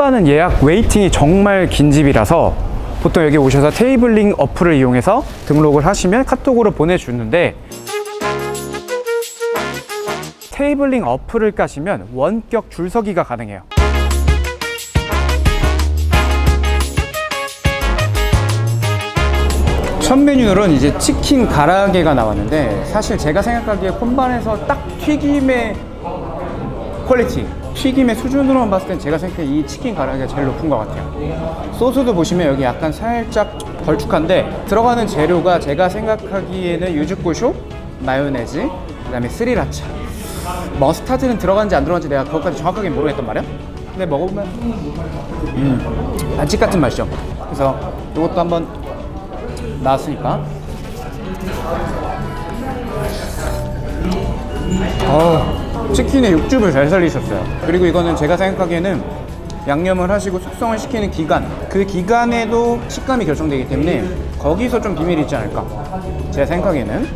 콤바는 예약 웨이팅이 정말 긴 집이라서 보통 여기 오셔서 테이블링 어플을 이용해서 등록을 하시면 카톡으로 보내주는데 테이블링 어플을 까시면 원격 줄서기가 가능해요. 첫 메뉴로는 이제 치킨 가라게가 나왔는데 사실 제가 생각하기에 콤반에서 딱 튀김의 퀄리티 튀김의 수준으로만 봤을 땐 제가 생각해 이 치킨 가라게가 제일 높은 것 같아요. 소스도 보시면 여기 약간 살짝 걸쭉한데 들어가는 재료가 제가 생각하기에는 유즈고쇼 마요네즈 그 다음에 스리라차. 머스타드는 들어간지 안 들어간지 내가 그것까지 정확하게 모르겠단 말이야. 근데 먹어보면 음 반칙 같은 맛이죠. 그래서 이것도 한번 나왔으니까. 어, 치킨의 육즙을 잘 살리셨어요. 그리고 이거는 제가 생각하기에는 양념을 하시고 숙성을 시키는 기간, 그 기간에도 식감이 결정되기 때문에 거기서 좀 비밀이 있지 않을까. 제 생각에는.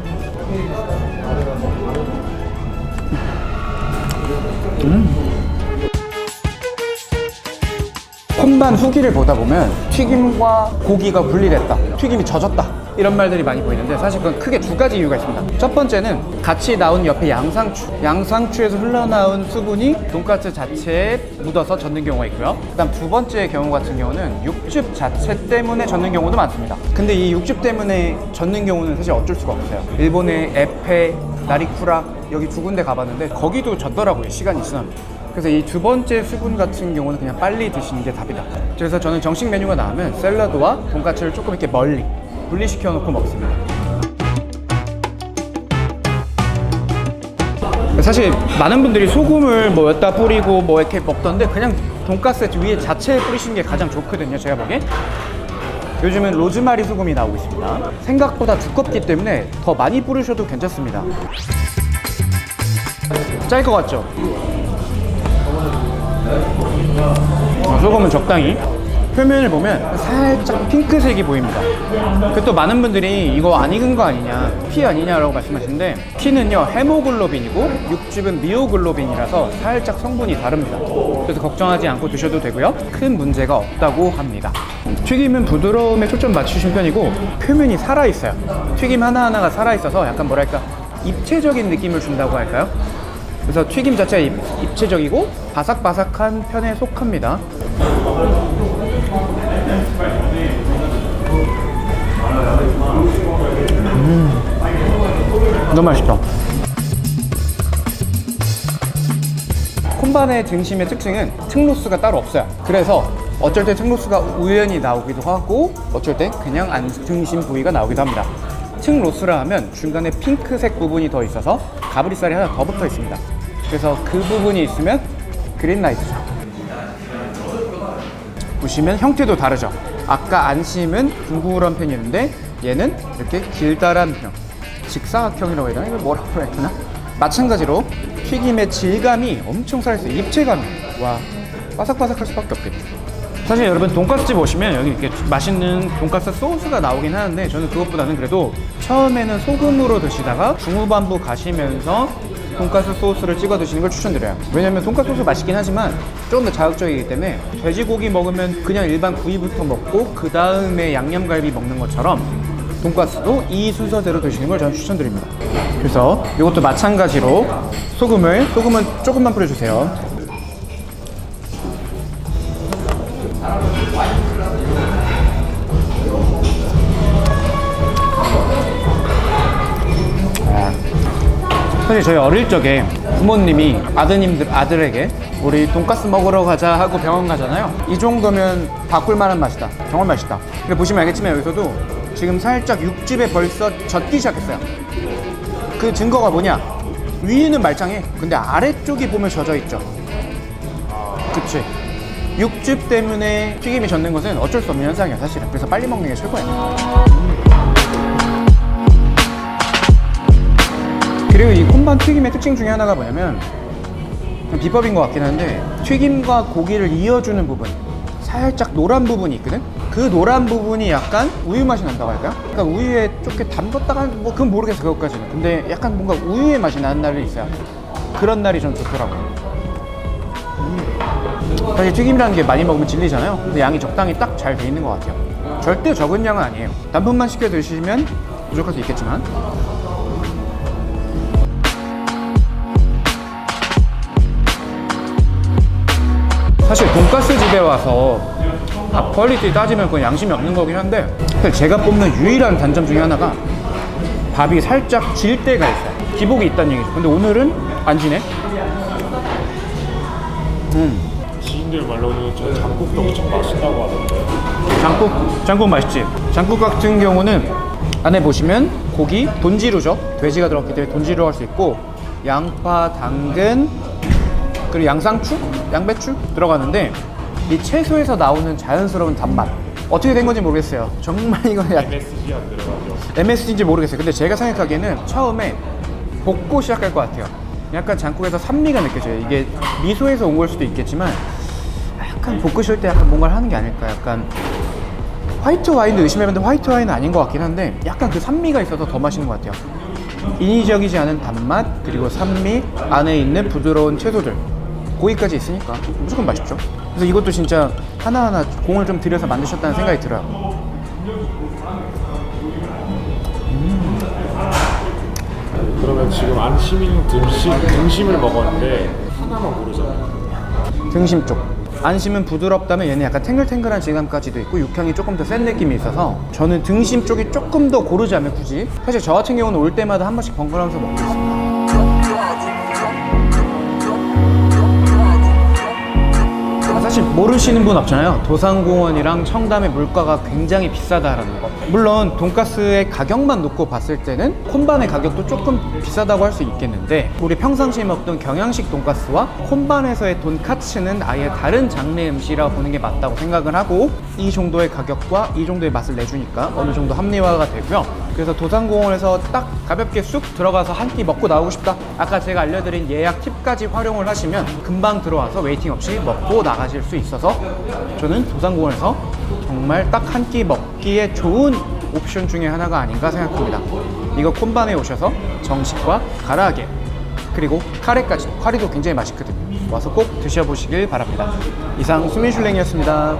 콤반 후기를 보다 보면 튀김과 고기가 분리됐다. 튀김이 젖었다. 이런 말들이 많이 보이는데 사실 그건 크게 두 가지 이유가 있습니다. 첫 번째는 같이 나온 옆에 양상추. 양상추에서 흘러나온 수분이 돈까스 자체에 묻어서 젖는 경우가 있고요. 그다음 두 번째 경우 같은 경우는 육즙 자체 때문에 젖는 경우도 많습니다. 근데 이 육즙 때문에 젖는 경우는 사실 어쩔 수가 없어요. 일본의 에페, 나리쿠라 여기 두 군데 가봤는데 거기도 젖더라고요. 시간이 지나면. 그래서 이 두 번째 수분 같은 경우는 그냥 빨리 드시는 게 답이다. 그래서 저는 정식 메뉴가 나오면 샐러드와 돈까스를 조금 이렇게 멀리 분리시켜 놓고 먹습니다. 사실 많은 분들이 소금을 뭐 여기다 뿌리고 뭐 이렇게 먹던데 그냥 돈가스 위에 자체에 뿌리시는 게 가장 좋거든요. 제가 보기엔. 요즘은 로즈마리 소금이 나오고 있습니다. 생각보다 두껍기 때문에 더 많이 뿌리셔도 괜찮습니다. 짤 것 같죠? 어, 소금은 적당히 표면을 보면 살짝 핑크색이 보입니다. 그 또 많은 분들이 이거 안 익은 거 아니냐, 피 아니냐라고 말씀하시는데 피는요 헤모글로빈이고 육즙은 미오글로빈이라서 살짝 성분이 다릅니다. 그래서 걱정하지 않고 드셔도 되고요. 큰 문제가 없다고 합니다. 튀김은 부드러움에 초점 맞추신 편이고 표면이 살아 있어요. 튀김 하나 하나가 살아 있어서 약간 뭐랄까 입체적인 느낌을 준다고 할까요? 그래서 튀김 자체가 입, 입체적이고 바삭바삭한 편에 속합니다. 너무 맛있다. 콤반의 등심의 특징은 특로스가 따로 없어요. 그래서 어쩔 때 특로스가 우연히 나오기도 하고 어쩔 때 그냥 안 등심 부위가 나오기도 합니다. 특로스라 하면 중간에 핑크색 부분이 더 있어서 가브리살이 하나 더 붙어 있습니다. 그래서 그 부분이 있으면 그린라이트죠. 보시면 형태도 다르죠. 아까 안심은 둥그런 편이었는데 얘는 이렇게 길다란 형, 직사각형이라고 해야 되나? 이걸 뭐라고 해야 되나? 마찬가지로 튀김의 질감이 엄청 살아있어요. 입체감이. 와, 바삭바삭할 수밖에 없겠죠. 사실 여러분 돈가스집 오시면 여기 이렇게 맛있는 돈가스 소스가 나오긴 하는데 저는 그것보다는 그래도 처음에는 소금으로 드시다가 중후반부 가시면서 돈가스 소스를 찍어 드시는 걸 추천드려요. 왜냐면 돈가스 소스 맛있긴 하지만 조금 더 자극적이기 때문에 돼지고기 먹으면 그냥 일반 구이부터 먹고 그 다음에 양념갈비 먹는 것처럼 돈가스도 이 순서대로 드시는 걸 저는 추천드립니다. 그래서 이것도 마찬가지로 소금을 소금은 조금만 뿌려주세요. 사실 저희 어릴 적에 부모님이 아드님들 아들에게 우리 돈가스 먹으러 가자 하고 병원 가잖아요. 이 정도면 바꿀 만한 맛이다. 정말 맛있다. 근데 보시면 알겠지만 여기서도 지금 살짝 육즙에 벌써 젖기 시작했어요. 그 증거가 뭐냐? 위에는 말짱해. 근데 아래쪽이 보면 젖어 있죠. 그치. 육즙 때문에 튀김이 젖는 것은 어쩔 수 없는 현상이야, 사실은. 그래서 빨리 먹는 게 최고야. 그리고 이 콤반 튀김의 특징 중에 하나가 뭐냐면 비법인 것 같긴 한데 튀김과 고기를 이어주는 부분 살짝 노란 부분이 있거든 그 노란 부분이 약간 우유 맛이 난다고 할까요? 그러니까 우유에 조금 담궜다가 뭐 그건 모르겠어 그것까지는 근데 약간 뭔가 우유의 맛이 나는 날이 있어요 그런 날이 전 좋더라고요 사실 튀김이라는 게 많이 먹으면 질리잖아요. 근데 양이 적당히 딱 잘 돼 있는 것 같아요. 절대 적은 양은 아니에요. 단품만 시켜 드시면 부족할 수 있겠지만 사실 돈가스 집에 와서 밥 퀄리티 따지면 그건 양심이 없는 거긴 한데 사실 제가 뽑는 유일한 단점 중에 하나가 밥이 살짝 질 때가 있어요. 기복이 있다는 얘기죠. 근데 오늘은 안 지네. 음. 지인들 말로는 저 장국도 엄청 맛있다고 하던데 장국, 장국 맛있지? 장국 같은 경우는 안에 보시면 고기, 돈지루죠. 돼지가 들어갔기 때문에 돈지루 할 수 있고 양파, 당근, 그리고 양상추, 양배추 들어가는데 이 채소에서 나오는 자연스러운 단맛 어떻게 된 건지 모르겠어요. 정말 이건 약 MSG 안 들어가죠 MSG인지 모르겠어요. 근데 제가 생각하기에는 처음에 볶고 시작할 것 같아요. 약간 장국에서 산미가 느껴져요. 이게 미소에서 온 걸 수도 있겠지만 약간 볶으실 때 약간 뭔가를 하는 게 아닐까. 약간 화이트 와인도 의심해봤는데 화이트 와인은 아닌 것 같긴 한데 약간 그 산미가 있어서 더 맛있는 것 같아요. 인위적이지 않은 단맛 그리고 산미 안에 있는 부드러운 채소들 고기까지 있으니까 무조건 맛있죠. 그래서 이것도 진짜 하나하나 공을 좀 들여서 만드셨다는 생각이 들어요. 그러면 지금 안심인 등심, 등심을 먹었는데 하나만 고르잖아요 등심 쪽. 안심은 부드럽다면 얘는 약간 탱글탱글한 질감까지도 있고 육향이 조금 더 센 느낌이 있어서 저는 등심 쪽이 조금 더 고르자면 굳이 사실 저 같은 경우는 올 때마다 한 번씩 번갈아가면서 먹고 있습니다. 사실 모르시는 분 없잖아요. 도산공원이랑 청담의 물가가 굉장히 비싸다라는 거. 물론 돈가스의 가격만 놓고 봤을 때는 콘반의 가격도 조금 비싸다고 할 수 있겠는데 우리 평상시에 먹던 경양식 돈가스와 콘반에서의 돈카츠는 아예 다른 장르의 음식이라고 보는 게 맞다고 생각을 하고 이 정도의 가격과 이 정도의 맛을 내주니까 어느 정도 합리화가 되고요. 그래서 도산공원에서 딱 가볍게 쑥 들어가서 한 끼 먹고 나오고 싶다. 아까 제가 알려드린 예약 팁까지 활용을 하시면 금방 들어와서 웨이팅 없이 먹고 나가실 수 있어서 저는 도산공원에서 정말 딱 한 끼 먹기에 좋은 옵션 중에 하나가 아닌가 생각합니다. 이거 콘반에 오셔서 정식과 가라아게 그리고 카레까지 카레도 굉장히 맛있거든요. 와서 꼭 드셔보시길 바랍니다. 이상 수민슐랭이었습니다.